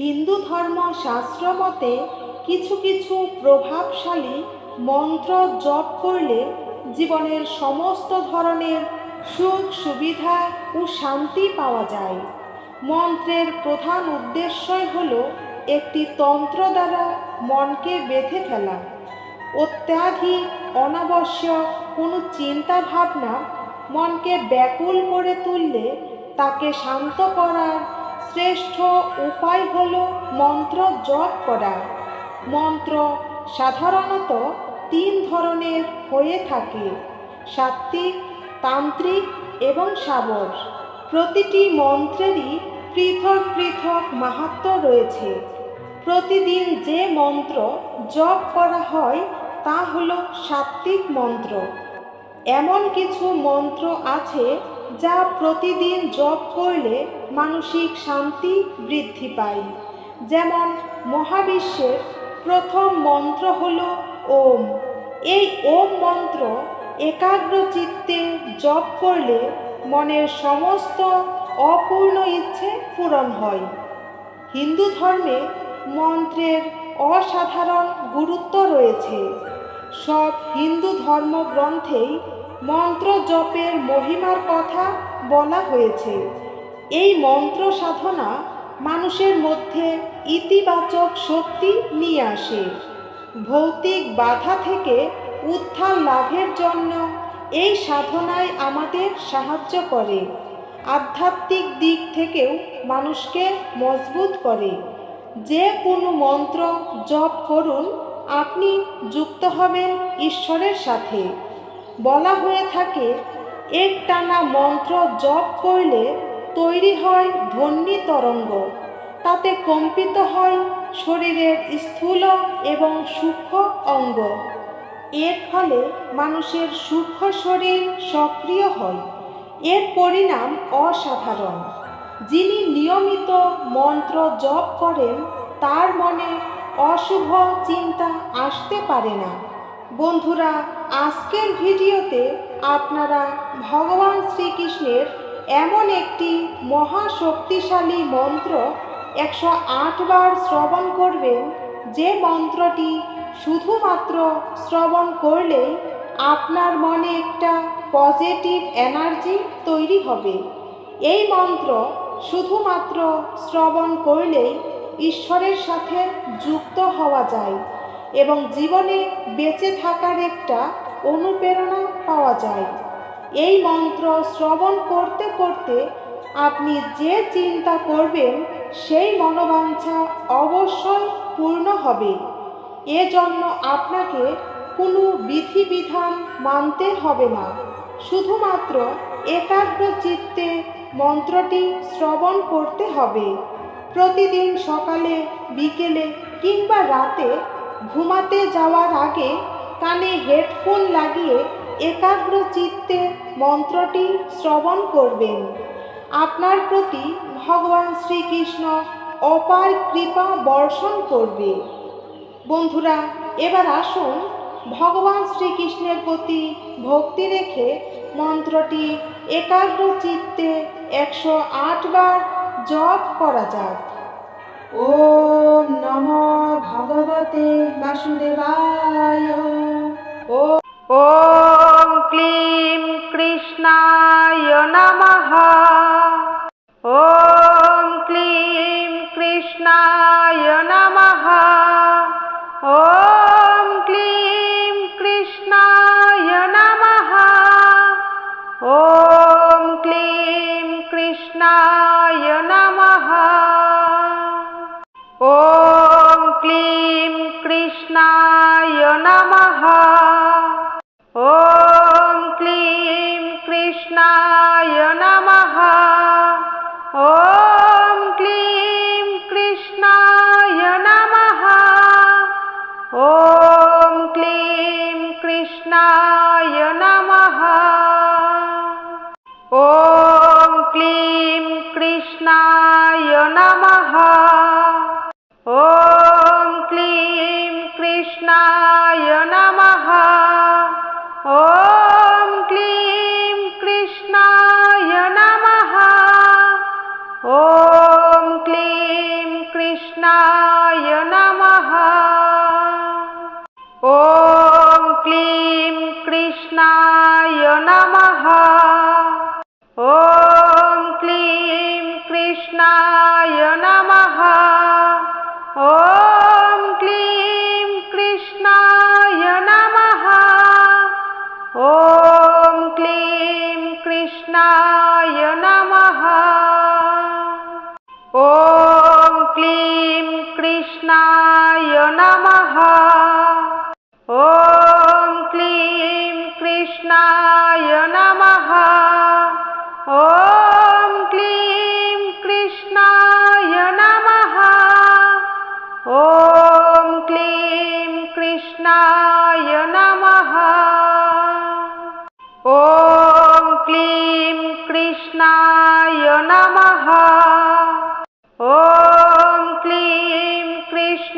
হিন্দু ধর্ম শাস্ত্র মতে কিছু কিছু প্রভাবশালী মন্ত্র জপ করলে জীবনের সমস্ত ধরনের সুখ, সুবিধা ও শান্তি পাওয়া যায়। মন্ত্রের প্রধান উদ্দেশ্যই হল একটি তন্ত্র দ্বারা মনকে বেঁধে ফেলা। অত্যাধিক অনাবশ্যক কোনো চিন্তা ভাবনা মনকে ব্যাকুল করে তুললে তাকে শান্ত করার শ্রেষ্ঠ উপায় হল মন্ত্র জপ করা। মন্ত্র সাধারণত তিন ধরনের হয়ে থাকে। সাত্ত্বিক, তান্ত্রিক এবং সাবর। প্রতিটি মন্ত্রেরই পৃথক পৃথক মাহাত্ম রয়েছে। প্রতিদিন যে মন্ত্র জপ করা হয়, তা হল সাত্ত্বিক মন্ত্র। এমন কিছু মন্ত্র আছে যা প্রতিদিন জপ করলে মানসিক শান্তি বৃদ্ধি পায়। যেমন মহাবিশ্বের প্রথম মন্ত্র হল ওম। এই ওম মন্ত্র একাগ্র চিত্তে জপ করলে মনের সমস্ত অপূর্ণ ইচ্ছে পূরণ হয়। হিন্দু ধর্মে মন্ত্রের অসাধারণ গুরুত্ব রয়েছে। সব হিন্দু ধর্মগ্রন্থেই মন্ত্র জপের মহিমার কথা বলা হয়েছে। এই মন্ত্র সাধনা মানুষের মধ্যে ইতিবাচক শক্তি নিয়ে আসে। ভৌতিক বাধা থেকে উত্থান লাভের জন্য এই সাধনায় আমাদের সাহায্য করে। আধ্যাত্মিক দিক থেকেও মানুষকে মজবুত করে। যে কোনো মন্ত্র জপ করুন, আপনি যুক্ত হবেন ঈশ্বরের সাথে। বলা হয়ে থাকে এক টানা মন্ত্র জপ করলে তৈরি হয় ধ্বনি তরঙ্গ। তাতে কম্পিত হয় শরীরের স্থূল এবং সূক্ষ্ম অঙ্গ। এর ফলে মানুষের সূক্ষ্ম শরীর সক্রিয় হয়। এর পরিণাম অসাধারণ। যিনি নিয়মিত মন্ত্র জপ করেন, তার মনে অশুভ চিন্তা আসতে পারে না। বন্ধুরা আজকের ভিডিওতে আপনারা ভগবান শ্রীকৃষ্ণের এমন একটি মহাশক্তিশালী মন্ত্র একশো বার শ্রবণ করবেন, যে মন্ত্রটি শুধুমাত্র শ্রবণ করলেই আপনার মনে একটা পজিটিভ এনার্জি তৈরি হবে। এই মন্ত্র শুধুমাত্র শ্রবণ করলেই ঈশ্বরের সাথে যুক্ত হওয়া যায়। এবং জীবনে বেঁচে থাকার একটা অনুপ্রেরণা পাওয়া যায়। এই মন্ত্র শ্রবণ করতে করতে আপনি যে চিন্তা করবেন, সেই মনোবাঞ্ছা অবশ্যই পূর্ণ হবে। এজন্য আপনাকে কোনো বিধিবিধান মানতে হবে না। শুধুমাত্র একাগ্র চিত্তে মন্ত্রটি শ্রবণ করতে হবে। প্রতিদিন সকালে, বিকেলে কিংবা রাতে ঘুমাতে যাওয়ার আগে কানে হেডফোন লাগিয়ে একাগ্র চিত্তে মন্ত্রটি শ্রবণ করবেন। আপনার প্রতি ভগবান শ্রীকৃষ্ণ অপার কৃপা বর্ষণ করবে। বন্ধুরা, এবার আসুন ভগবান শ্রীকৃষ্ণের প্রতি ভক্তি রেখে মন্ত্রটি একাগ্র চিত্তে একশো বার জপ করা যাক। ওম নম ভগবতে বাসুদেবায়। ও ওম ক্লিম কৃষ্ণায় নমঃ। ওম ক্লিম কৃষ্ণায় নমঃ। कृष्णाय नमः। ॐ क्लीं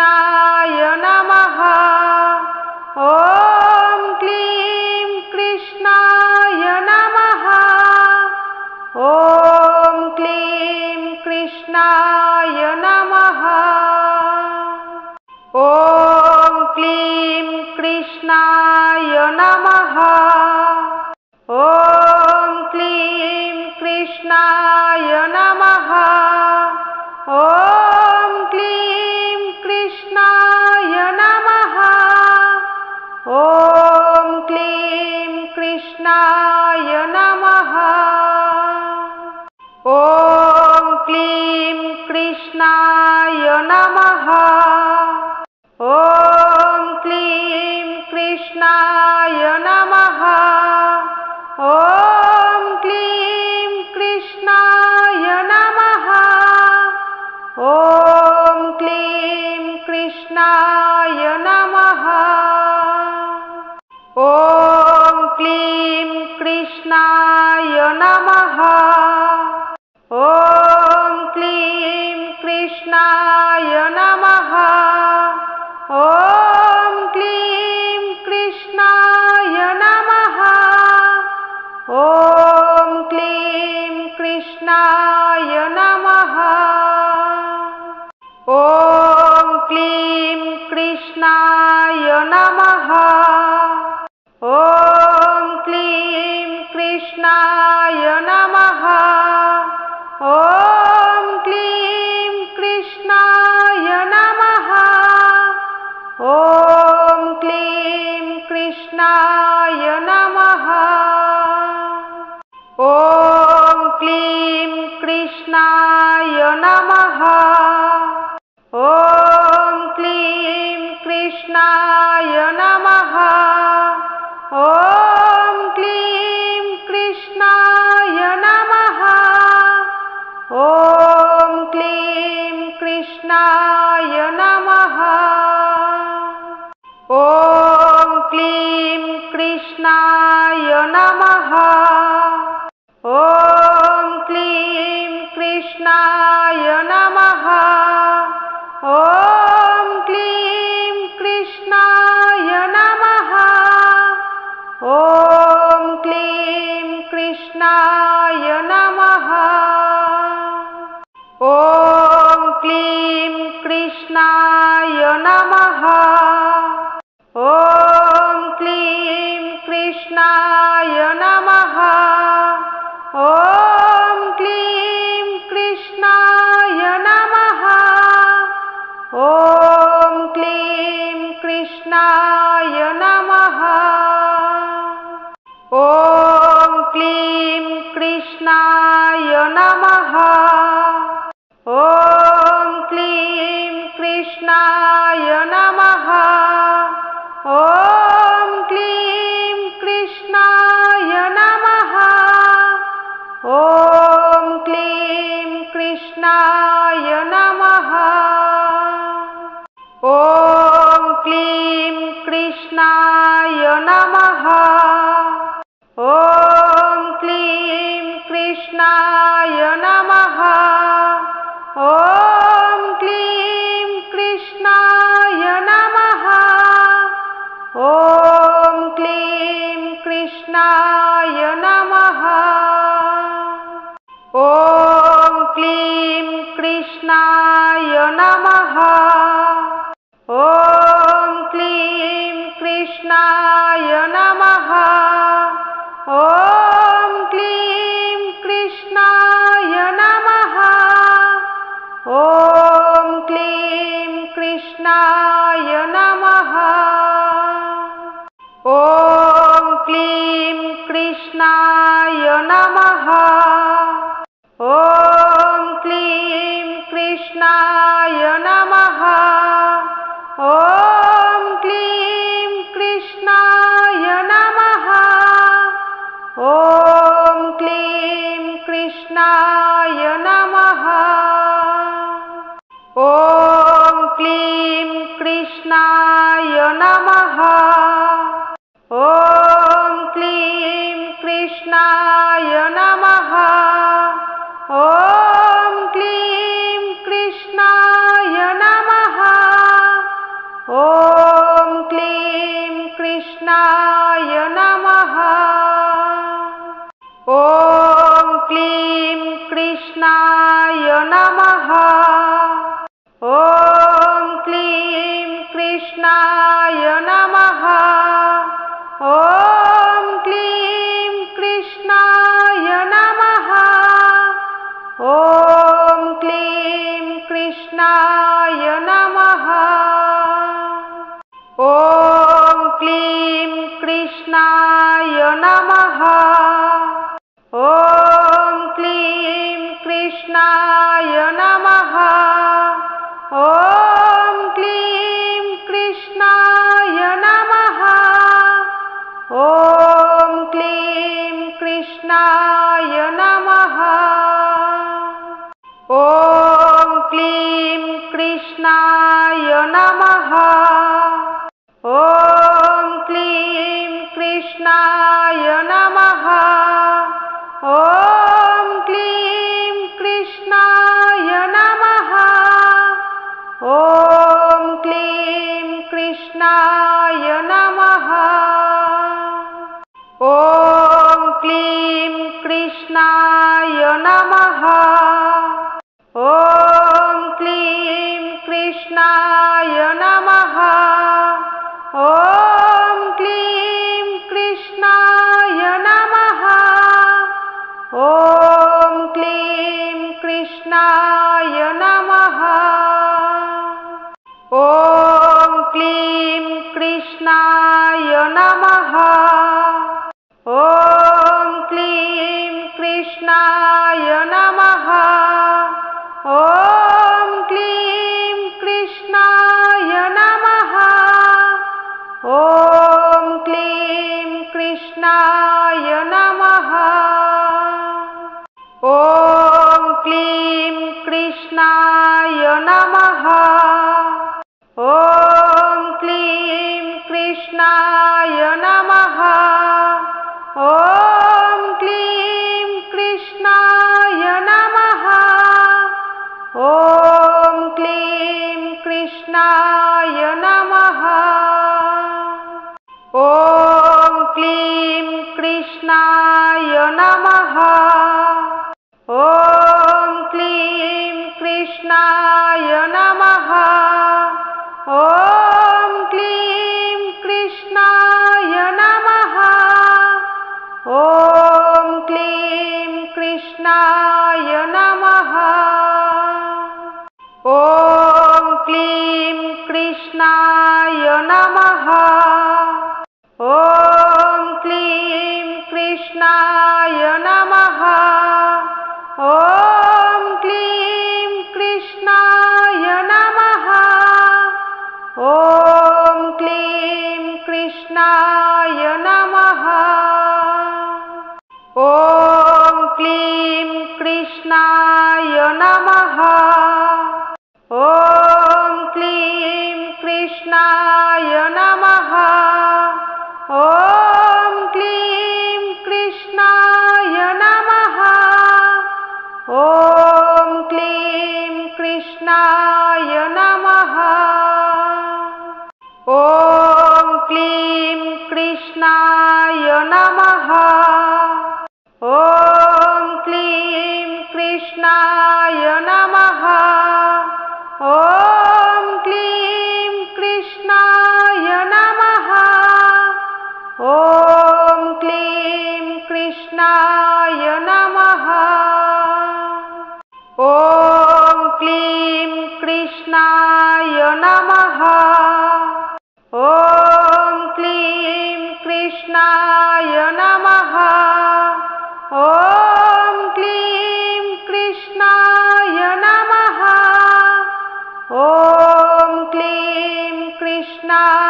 Ah. ॐ क्लीं कृष्णाय नमः यो नमः। নাই कृष्णाय नमः। ॐ क्लीं না